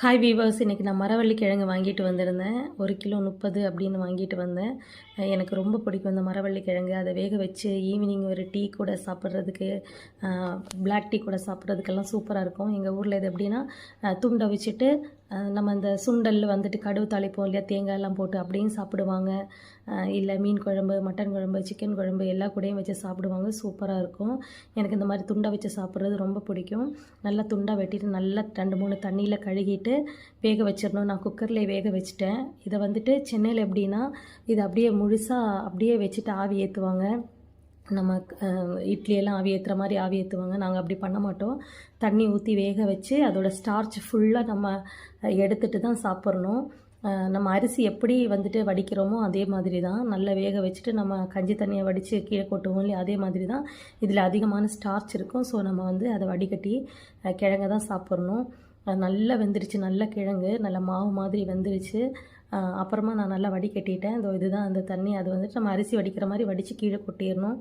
Hi viewers இன்றைக்கி நான் மரவள்ளி கிழங்கு வாங்கிட்டு வந்திருந்தேன். ஒரு கிலோ முப்பது அப்படின்னு வாங்கிட்டு வந்தேன். எனக்கு ரொம்ப பிடிக்கும் இந்த மரவள்ளி கிழங்கு அதை வேக வச்சு ஈவினிங் ஒரு டீ கூட சாப்பிட்றதுக்கு பிளாக் டீ கூட சாப்பிட்றதுக்கெல்லாம் சூப்பராக இருக்கும். எங்கள் ஊரில் இது எப்படின்னா துண்டை வச்சுட்டு நம்ம இந்த சுண்டல் வந்துட்டு கடுகு தாளிப்போம் இல்லையா தேங்காய் எல்லாம் போட்டு அப்படியும் சாப்பிடுவாங்க. இல்லை மீன் குழம்பு மட்டன் குழம்பு சிக்கன் குழம்பு எல்லா கூடையும் வச்சு சாப்பிடுவாங்க. சூப்பராக இருக்கும். எனக்கு இந்த மாதிரி துண்டை வச்சு சாப்பிட்றது ரொம்ப பிடிக்கும். நல்லா துண்டாக வெட்டிட்டு நல்லா ரெண்டு மூணு தண்ணியில் கழுகிட்டு வேக வச்சிடணும். நான் குக்கர்லேயே வேக வச்சுட்டேன். இதை வந்துட்டு சென்னையில் எப்படின்னா இதை அப்படியே முழுசாக அப்படியே வச்சுட்டு ஆவி ஏற்றுவாங்க நம்ம இட்லியெல்லாம் ஆவி ஏற்றுற மாதிரி ஆவி ஏற்றுவாங்க நாங்கள் அப்படி பண்ண மாட்டோம். தண்ணி ஊற்றி வேக வச்சு அதோட ஸ்டார்ச் ஃபுல்லாக நம்ம எடுத்துகிட்டு தான் சாப்பிட்ணும். நம்ம அரிசி எப்படி வந்துட்டு வடிக்கிறோமோ அதே மாதிரி தான். நல்லா வேக வச்சுட்டு நம்ம கஞ்சி தண்ணியை வடித்து கீழே கொட்டுவோம் இல்லையா? அதே மாதிரி தான் இதில் அதிகமான ஸ்டார்ச் இருக்கும். ஸோ நம்ம வந்து அதை வடிகட்டி கிழங்க தான் சாப்பிட்ணும். நல்லா வெந்துருச்சு. நல்ல கிழங்கு நல்ல மாவு மாதிரி வெந்துருச்சு. அப்புறமா நான் நல்லா வடிகட்டிட்டேன். இதோ இதுதான் அந்த தண்ணி. அது வந்துட்டு நம்ம அரிசி வடிக்கிற மாதிரி வடித்து கீழே கொட்டிடணும்.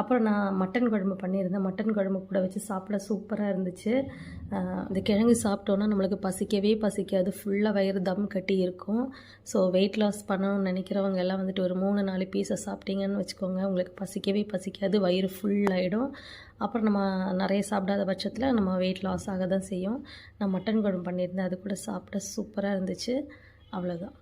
அப்புறம் நான் மட்டன் குழம்பு பண்ணியிருந்தேன். மட்டன் குழம்பு கூட வச்சு சாப்பிட சூப்பராக இருந்துச்சு. இந்த கிழங்கு சாப்பிட்டோன்னா நம்மளுக்கு பசிக்கவே பசிக்காது. ஃபுல்லாக வயிறு தம் கட்டி இருக்கும். ஸோ வெயிட் லாஸ் பண்ணணும்னு நினைக்கிறவங்க எல்லாம் வந்துட்டு ஒரு மூணு நாலு பீஸை சாப்பிட்டீங்கன்னு வச்சுக்கோங்க. உங்களுக்கு பசிக்கவே பசிக்காது. வயிறு ஃபுல்லாகிடும் அப்புறம் நம்ம நிறைய சாப்பிடாத பட்சத்தில் நம்ம வெயிட் லாஸ் ஆக தான் செய்யும். நான் மட்டன் குழம்பு பண்ணியிருந்தேன். அது கூட சாப்பிட சூப்பராக இருந்துச்சு. அவ்வளோதான்